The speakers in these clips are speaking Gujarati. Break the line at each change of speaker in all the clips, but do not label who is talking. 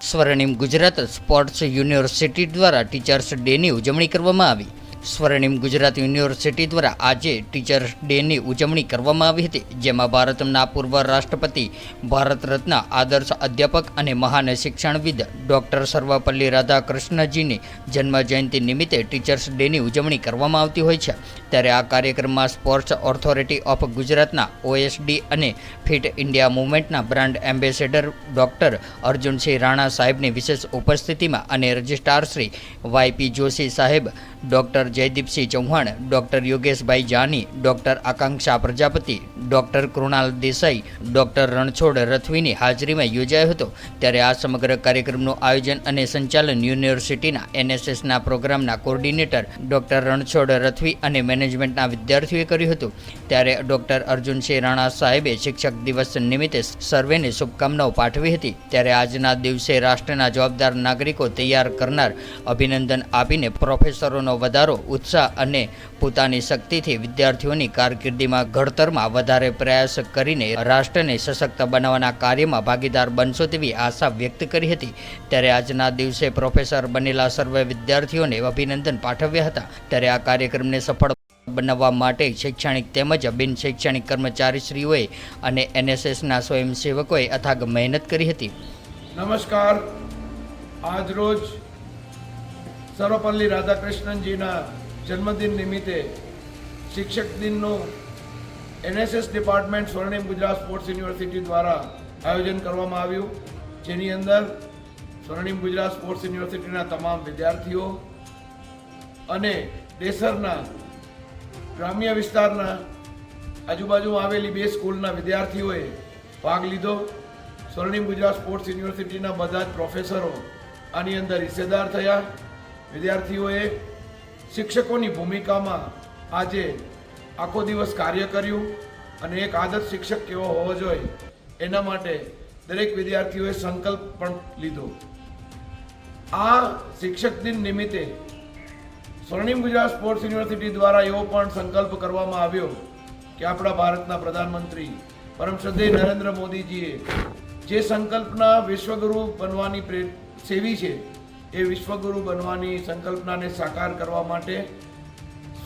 સ્વર્ણિમ ગુજરાત સ્પોર્ટ્સ યુનિવર્સિટી દ્વારા ટીચર્સ ડેની ઉજવણી કરવામાં આવી. સ્વર્ણિમ ગુજરાત યુનિવર્સિટી દ્વારા આજે ટીચર્સ ડેની ઉજવણી કરવામાં આવી હતી, જેમાં ભારતના પૂર્વ રાષ્ટ્રપતિ ભારત રત્ન આદર્શ અધ્યાપક અને મહાન શિક્ષણવિદ ડૉક્ટર સર્વપલ્લી રાધાકૃષ્ણજીની જન્મજયંતિ નિમિત્તે ટીચર્સ ડેની ઉજવણી કરવામાં આવતી હોય છે. ત્યારે આ કાર્યક્રમમાં સ્પોર્ટ્સ ઓથોરિટી ઓફ ગુજરાતના ઓએસડી અને fit India મુવમેન્ટના brand ambassador doctor Arjunsinh Rana સાહેબની વિશેષ ઉપસ્થિતિમાં અને રજિસ્ટ્રાર શ્રી વાયપી જોશી સાહેબ, doctor Jaydeepsinh Chauhan doctor Yogeshbhai Jani doctor Akanksha Prajapati doctor Krunal Desai, doctor Ranchhod રથવીની હાજરીમાં યોજાયો હતો. ત્યારે આ સમગ્ર કાર્યક્રમનું આયોજન અને સંચાલન યુનિવર્સિટીના એનએસએસના પ્રોગ્રામના કોર્ડિનેટર ડૉક્ટર રણછોડ રથવી અને મેનેજમેન્ટના વિદ્યાર્થીઓએ કર્યું હતું. ત્યારે ડૉક્ટર અર્જુનસિંહ રાણા સાહેબે શિક્ષક દિવસ નિમિત્તે સર્વેને શુભકામનાઓ પાઠવી હતી. ત્યારે આજના દિવસે રાષ્ટ્રના જવાબદાર નાગરિકો તૈયાર કરનાર અભિનંદન આપીને પ્રોફેસરોનો વધારો, ઉત્સાહ અને પોતાની શક્તિથી વિદ્યાર્થીઓની કારકિર્દીમાં ઘડતરમાં વધારે પ્રયાસ કરીને રાષ્ટ્રને સશક્ત બનાવવાના કાર્યમાં ભાગીદાર બનશો તેવી આશા વ્યક્ત કરી હતી. ત્યારે આજના દિવસે પ્રોફેસર બનેલા સર્વે વિદ્યાર્થીઓને અભિનંદન પાઠવ્યા હતા. ત્યારે આ કાર્યક્રમને સફળ બનાવવા માટે શૈક્ષણિક તેમજ બિન શૈક્ષણિક કર્મચારીશ્રીઓએ અને એનએસએસના સ્વયંસેવકોએ અથાગ મહેનત કરી હતી.
નમસ્કાર. આજરોજ સર્વપલ્લી રાધાકૃષ્ણનજીના જન્મદિન નિમિત્તે શિક્ષક દિનનું એનએસએસ ડિપાર્ટમેન્ટ સ્વર્ણિમ ગુજરાત સ્પોર્ટ્સ યુનિવર્સિટી દ્વારા આયોજન કરવામાં આવ્યું, જેની અંદર સ્વર્ણિમ ગુજરાત સ્પોર્ટ્સ યુનિવર્સિટીના તમામ વિદ્યાર્થીઓ અને દેસરના ગ્રામ્ય વિસ્તારના આજુબાજુ આવેલી બે સ્કૂલના વિદ્યાર્થીઓએ ભાગ લીધો. સ્વર્ણિમ ગુજરાત સ્પોર્ટ્સ યુનિવર્સિટીના બધા જ પ્રોફેસરો આની અંદર હિસ્સેદાર થયા. વિદ્યાર્થીઓએ શિક્ષકોની ભૂમિકામાં આજે આખો દિવસ કાર્ય કર્યું અને એક આદર્શ શિક્ષક કેવો હોવો જોઈએ, એના માટે દરેક વિદ્યાર્થીઓએ સંકલ્પ પણ લીધો. આ શિક્ષક દિન નિમિત્તે સ્વર્ણિમ ગુજરાત સ્પોર્ટ્સ યુનિવર્સિટી દ્વારા એવો પણ સંકલ્પ કરવામાં આવ્યો કે આપણા ભારતના પ્રધાનમંત્રી પરમ શ્રદ્ધેય નરેન્દ્ર મોદીજીએ જે સંકલ્પના વિશ્વગુરુ બનવાની પ્રે, સેવી છે, એ વિશ્વગુરુ બનવાની સંકલ્પનાને સાકાર કરવા માટે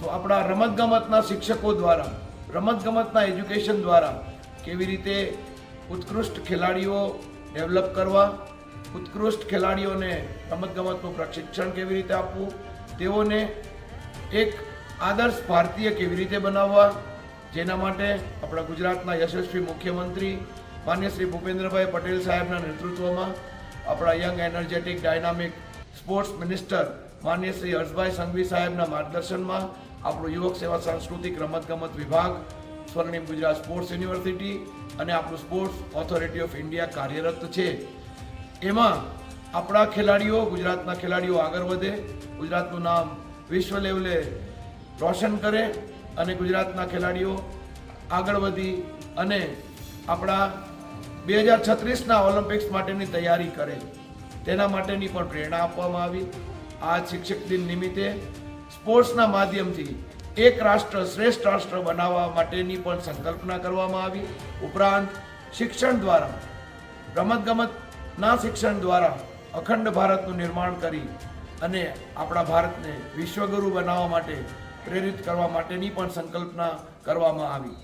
સો આપણા રમતગમતના શિક્ષકો દ્વારા, રમતગમતના એજ્યુકેશન દ્વારા કેવી રીતે ઉત્કૃષ્ટ ખેલાડીઓ ડેવલપ કરવા, ઉત્કૃષ્ટ ખેલાડીઓને રમતગમતનું પ્રશિક્ષણ કેવી રીતે આપવું, તેઓને એક આદર્શ ભારતીય કેવી રીતે બનાવવા, જેના માટે આપણા ગુજરાતના યશસ્વી મુખ્યમંત્રી માન્ય શ્રી ભૂપેન્દ્રભાઈ પટેલ સાહેબના નેતૃત્વમાં આપણા young energetic dynamic sports minister માન્ય શ્રી હર્ષભાઈ સંઘવી સાહેબના માર્ગદર્શનમાં આપણું યુવક સેવા સાંસ્કૃતિક રમતગમત વિભાગ, સ્વર્ણિમ ગુજરાત સ્પોર્ટ્સ યુનિવર્સિટી અને આપણું સ્પોર્ટ્સ ઓથોરિટી ઓફ ઇન્ડિયા કાર્યરત છે. એમાં આપણા ખેલાડીઓ, ગુજરાતના ખેલાડીઓ આગળ વધે, ગુજરાતનું નામ વિશ્વ લેવલે રોશન કરે અને ગુજરાતના ખેલાડીઓ આગળ વધી અને આપણા બે હજાર છત્રીસના ઓલિમ્પિક્સ માટેની તૈયારી કરે. તેના માટેની પણ પ્રેરણા આપવામાં આવી. આ શિક્ષક દિન નિમિત્તે સ્પોર્ટ્સના માધ્યમથી એક રાષ્ટ્ર શ્રેષ્ઠ રાષ્ટ્ર બનાવવા માટેની પણ સંકલ્પના કરવામાં આવી. ઉપરાંત શિક્ષણ દ્વારા, રમતગમતના શિક્ષણ દ્વારા અખંડ ભારતનું નિર્માણ કરી અને આપણા ભારતને વિશ્વગુરુ બનાવવા માટે પ્રેરિત કરવા માટેની પણ સંકલ્પના કરવામાં આવી.